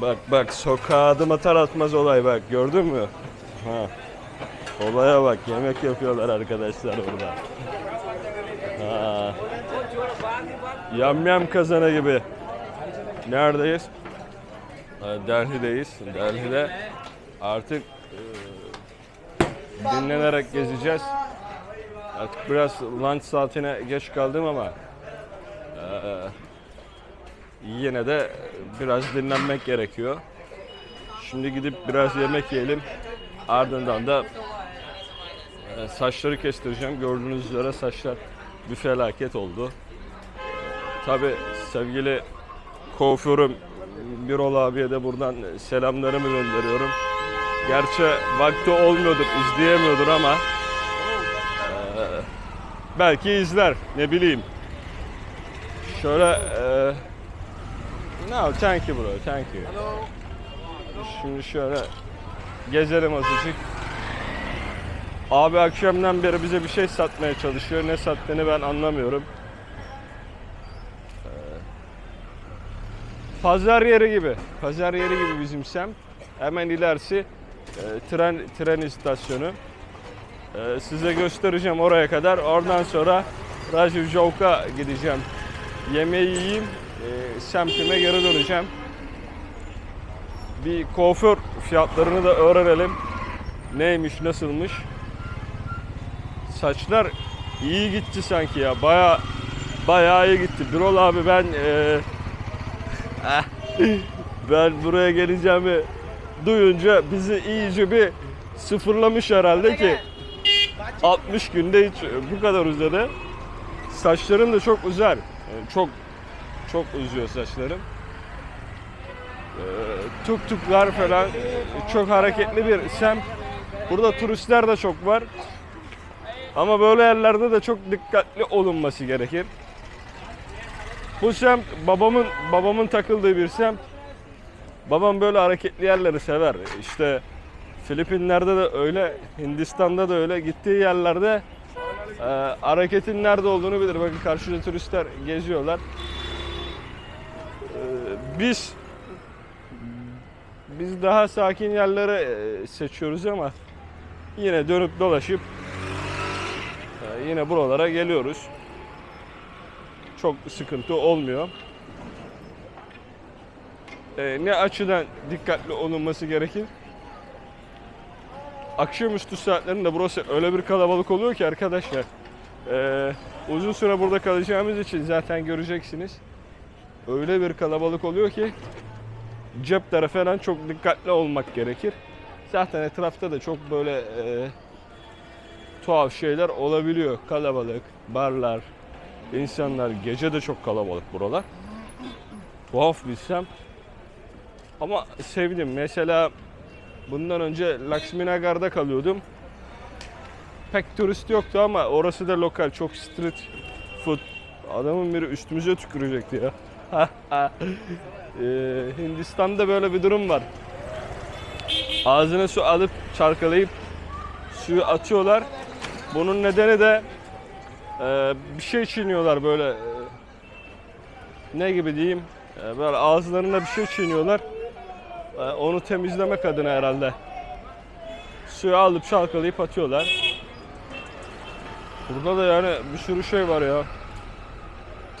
Bak bak sokağa adım atar atmaz olay bak gördün mü? Ha. Olaya bak yemek yapıyorlar arkadaşlar orada. Ha. Yam yam kazanı gibi. Neredeyiz? Delhi'deyiz. Delhi'de artık e, dinlenerek gezeceğiz. Artık biraz lunch saatine geç kaldım ama e, yine de biraz dinlenmek gerekiyor. Şimdi gidip biraz yemek yiyelim. Ardından da e, saçları kestireceğim. Gördüğünüz üzere saçlar bir felaket oldu. Tabi sevgili kuaförüm Birol abiye de buradan selamlarımı gönderiyorum. Gerçi vakti olmuyordur, izleyemiyordur ama e, belki izler, ne bileyim. Şöyle e, no, thank you bro, thank you. Şimdi şöyle gezelim azıcık. Abi akşamdan beri bize bir şey satmaya çalışıyor. Ne sattığını ben anlamıyorum. Pazar yeri gibi. Pazar yeri gibi bizim sem. Hemen ilerisi e, tren tren istasyonu. E, size göstereceğim oraya kadar. Oradan sonra Rajiv Jok'a gideceğim. Yemeği yiyeyim. E, semtime geri döneceğim. Bir kuaför fiyatlarını da öğrenelim. Neymiş, nasılmış. Saçlar iyi gitti sanki ya. Baya bayağı iyi gitti. Birol abi ben e, ben buraya geleceğimi duyunca bizi iyice bir sıfırlamış herhalde ki 60 günde hiç bu kadar uzadı. Saçlarım da çok. Yani çok çok uzuyor saçlarım. Ee, tuk tuklar falan çok hareketli bir semt. Burada turistler de çok var. Ama böyle yerlerde de çok dikkatli olunması gerekir. Bu semt babamın babamın takıldığı bir semt. Babam böyle hareketli yerleri sever. İşte Filipinler'de de öyle, Hindistan'da da öyle. Gittiği yerlerde e, hareketin nerede olduğunu bilir. Bakın karşıda turistler geziyorlar. E, biz biz daha sakin yerlere e, seçiyoruz ama yine dönüp dolaşıp e, yine buralara geliyoruz çok sıkıntı olmuyor. Ee, ne açıdan dikkatli olunması gerekir? Akşamüstü saatlerinde burası öyle bir kalabalık oluyor ki arkadaşlar. Uzun süre burada kalacağımız için zaten göreceksiniz. Öyle bir kalabalık oluyor ki cepleri falan çok dikkatli olmak gerekir. Zaten etrafta da çok böyle e, tuhaf şeyler olabiliyor. Kalabalık, barlar, İnsanlar gece de çok kalabalık buralar. Tuhaf bir semt. Ama sevdim. Mesela bundan önce Lakshminagar'da kalıyordum. Pek turist yoktu ama orası da lokal. Çok street food. Adamın biri üstümüze tükürecekti ya. Ee, Hindistan'da böyle bir durum var. Ağzına su alıp çalkalayıp suyu atıyorlar. Bunun nedeni de ee, bir şey çiğniyorlar böyle e, ne gibi diyeyim? E, böyle ağızlarında bir şey çiğniyorlar. E, onu temizlemek adına herhalde suyu alıp çalkalayıp atıyorlar. Burada da yani bir sürü şey var ya.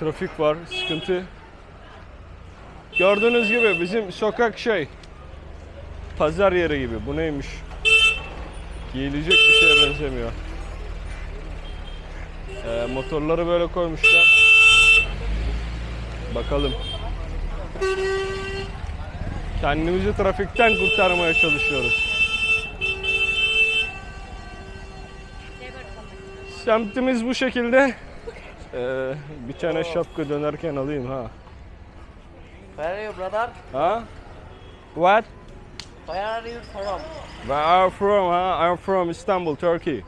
Trafik var sıkıntı gördüğünüz gibi bizim sokak şey pazar yeri gibi bu neymiş giyilecek bir şeye benzemiyor ee, motorları böyle koymuşlar. Bakalım. Kendimizi trafikten kurtarmaya çalışıyoruz. Semtimiz bu şekilde. Ee, bir tane şapka dönerken alayım ha. Where are you, brother? Ha? What? Where are you from? Where are you from? Ha? I'm from Istanbul, Turkey.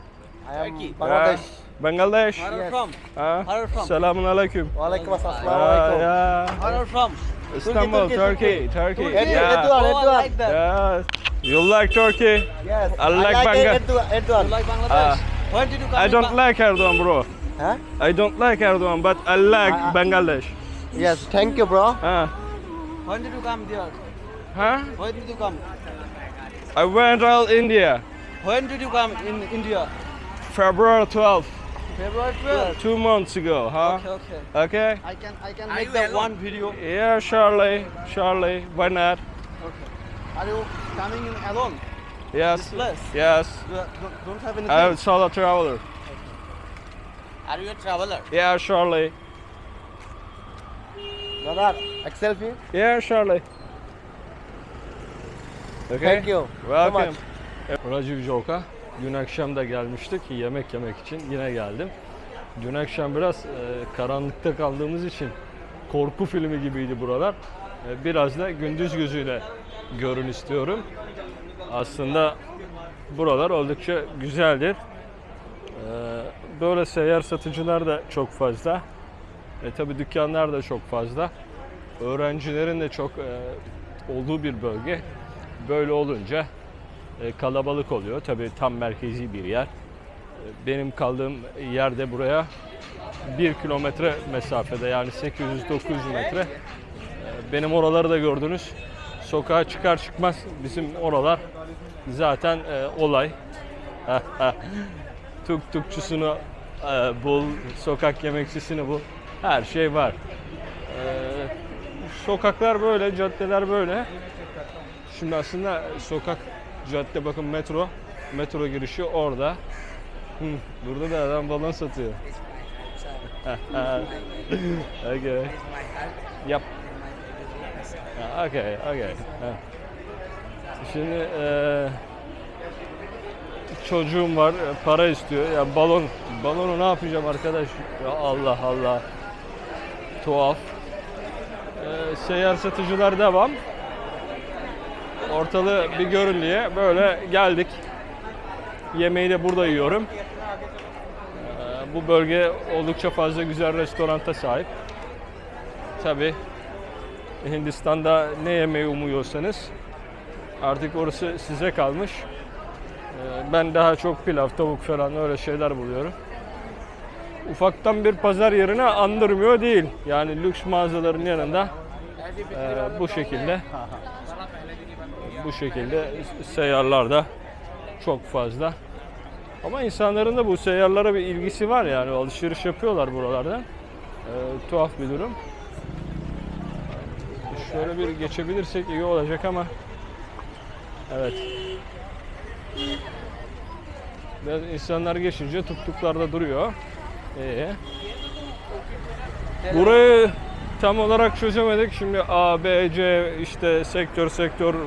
I am Turkey. Bangladesh. Bangladesh. Where are you from? Ha? Where are you from? Selamun aleyküm. Walaikum assalam. Ya, Assalamualaikum. ya. Where are you from? Istanbul, Turkey, Turkey, Turkey. Yeah. Edward, Oh, I Edward. like that. Yeah. You like Turkey? Yes. I like I like Edward. Edward. You like Bangladesh? Ah. when did you come I don't like Erdogan, bro. Huh? I don't like Erdogan, but I like Ah, ah. Bangladesh. Yes. Thank you, bro. Ha. When did you come there? Huh? When did you come? I went out India, When did you come in India? February 12th, February 12th. two months ago, huh? Okay, okay. Okay? I can I can Are make that alone? one video. Yeah, Charlie, Charlie, why not? Okay. Are you coming in alone? Yes, This place? yes. You are- don't, don't have anything. I'm a solo traveler. Are you a traveler? Yeah, Charlie. Brother, a selfie. Yeah, Charlie. Okay. Thank you so Welcome. much. Rajiv Jok'a dün akşam da gelmiştik yemek yemek için yine geldim. Dün akşam biraz e, karanlıkta kaldığımız için korku filmi gibiydi buralar. E, biraz da gündüz gözüyle görün istiyorum. Aslında buralar oldukça güzeldir. E, böyle seyyar satıcılar da çok fazla. E tabi dükkanlar da çok fazla. Öğrencilerin de çok e, olduğu bir bölge. Böyle olunca e, kalabalık oluyor. Tabii tam merkezi bir yer. E, Benim kaldığım yerde buraya 1 kilometre mesafede yani 800-900 metre. E, Benim oraları da gördünüz. Sokağa çıkar çıkmaz bizim oralar zaten e, olay. Tuk tukçusunu e, bul, sokak yemekçisini bul. Her şey var. E, sokaklar böyle, caddeler böyle. Şimdi aslında sokak, cadde bakın metro, metro girişi orada. Burada da adam balon satıyor. okay. Yap. Okay, okay. Şimdi eee çocuğum var, e, para istiyor. Ya balon, balonu ne yapacağım arkadaş? Ya Allah Allah. Tuhaf. Eee seyyar satıcılar devam. Ortalığı bir görün diye böyle geldik. Yemeği de burada yiyorum. Ee, bu bölge oldukça fazla güzel restoranta sahip. Tabi Hindistan'da ne yemeği umuyorsanız artık orası size kalmış. Ee, ben daha çok pilav, tavuk falan öyle şeyler buluyorum. Ufaktan bir pazar yerine andırmıyor değil. Yani lüks mağazaların yanında e, bu şekilde bu şekilde seyyarlar da çok fazla. Ama insanların da bu seyyarlara bir ilgisi var yani alışveriş yapıyorlar buralardan. Ee, tuhaf bir durum. Şöyle bir geçebilirsek iyi olacak ama evet. Biraz insanlar geçince tuktuklarda duruyor. Ee, burayı tam olarak çözemedik. Şimdi A, B, C işte sektör sektör e,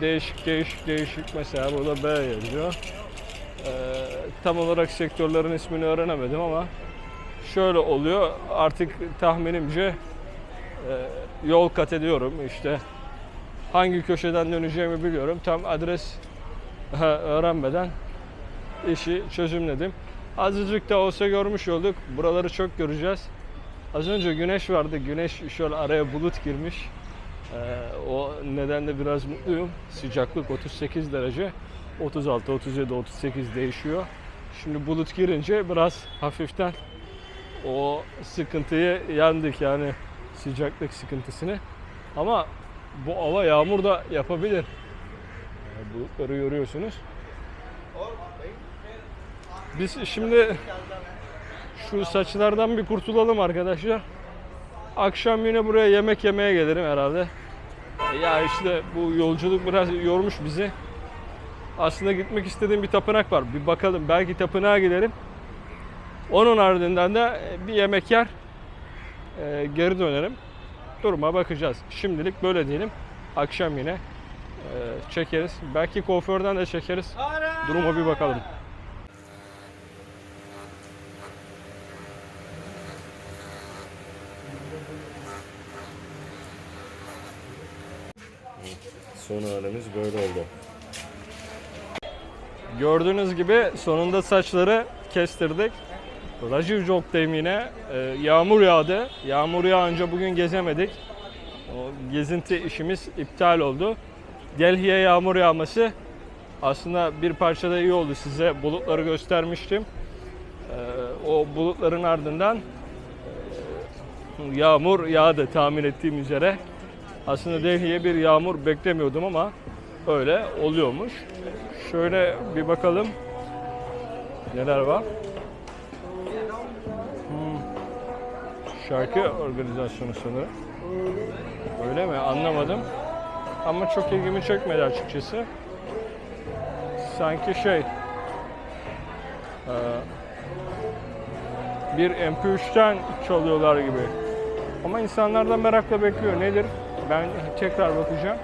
değişik değişik değişik mesela burada B yazıyor. E, tam olarak sektörlerin ismini öğrenemedim ama şöyle oluyor artık tahminimce e, yol kat ediyorum işte hangi köşeden döneceğimi biliyorum tam adres öğrenmeden işi çözümledim. Azıcık da olsa görmüş olduk. Buraları çok göreceğiz. Az önce güneş vardı. Güneş şöyle araya bulut girmiş. Ee, o nedenle biraz mutluyum. Sıcaklık 38 derece. 36, 37, 38 değişiyor. Şimdi bulut girince biraz hafiften o sıkıntıyı yendik yani sıcaklık sıkıntısını. Ama bu hava yağmur da yapabilir. Yani bulutları görüyorsunuz. Biz şimdi şu saçlardan bir kurtulalım arkadaşlar. Akşam yine buraya yemek yemeye gelirim herhalde. Ya işte bu yolculuk biraz yormuş bizi. Aslında gitmek istediğim bir tapınak var. Bir bakalım belki tapınağa gidelim. Onun ardından da bir yemek yer. e, Geri dönerim. Duruma bakacağız. Şimdilik böyle diyelim. Akşam yine e, çekeriz. Belki kuaförden de çekeriz. Duruma bir bakalım. Son halimiz böyle oldu. Gördüğünüz gibi sonunda saçları kestirdik. Rajiv Jok'tayım yine. Ee, yağmur yağdı. Yağmur yağınca bugün gezemedik. O gezinti işimiz iptal oldu. Delhi'ye yağmur yağması aslında bir parçada iyi oldu. Size bulutları göstermiştim. Ee, o bulutların ardından e, yağmur yağdı tahmin ettiğim üzere. Aslında Delhi'ye bir yağmur beklemiyordum ama öyle oluyormuş. Şöyle bir bakalım neler var. Hmm. Şarkı organizasyonu sanırım. Öyle mi? Anlamadım. Ama çok ilgimi çekmedi açıkçası. Sanki şey bir MP3'ten çalıyorlar gibi. Ama insanlar da merakla bekliyor. Nedir? Ben tekrar bakacağım.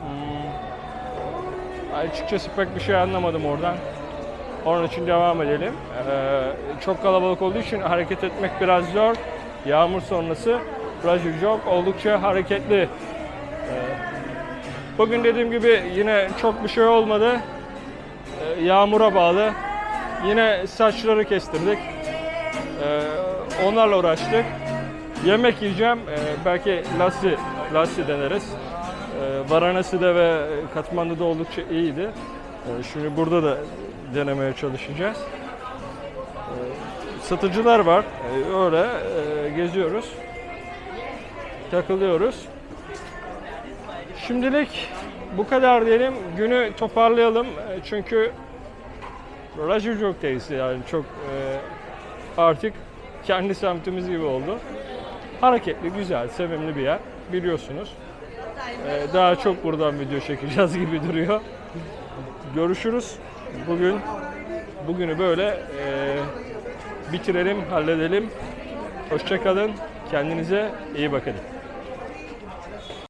Hmm. Açıkçası pek bir şey anlamadım oradan. Onun için devam edelim. Ee, çok kalabalık olduğu için hareket etmek biraz zor. Yağmur sonrası Rajijok oldukça hareketli. Ee, bugün dediğim gibi yine çok bir şey olmadı. Ee, yağmura bağlı. Yine saçları kestirdik. Ee, onlarla uğraştık. Yemek yiyeceğim. Ee, belki lassi, lassi deneriz. Ee, Varanasi'de ve Katmandu'da oldukça iyiydi. Ee, şimdi burada da denemeye çalışacağız. Ee, satıcılar var. Ee, öyle e, geziyoruz. Takılıyoruz. Şimdilik bu kadar diyelim. Günü toparlayalım. Ee, Çünkü Rajijok'tayız yani çok e, artık kendi semtimiz gibi oldu. Hareketli, güzel, sevimli bir yer biliyorsunuz. E, daha çok buradan video çekeceğiz gibi duruyor. Görüşürüz. Bugün bugünü böyle e, bitirelim, halledelim. Hoşçakalın. Kendinize iyi bakın.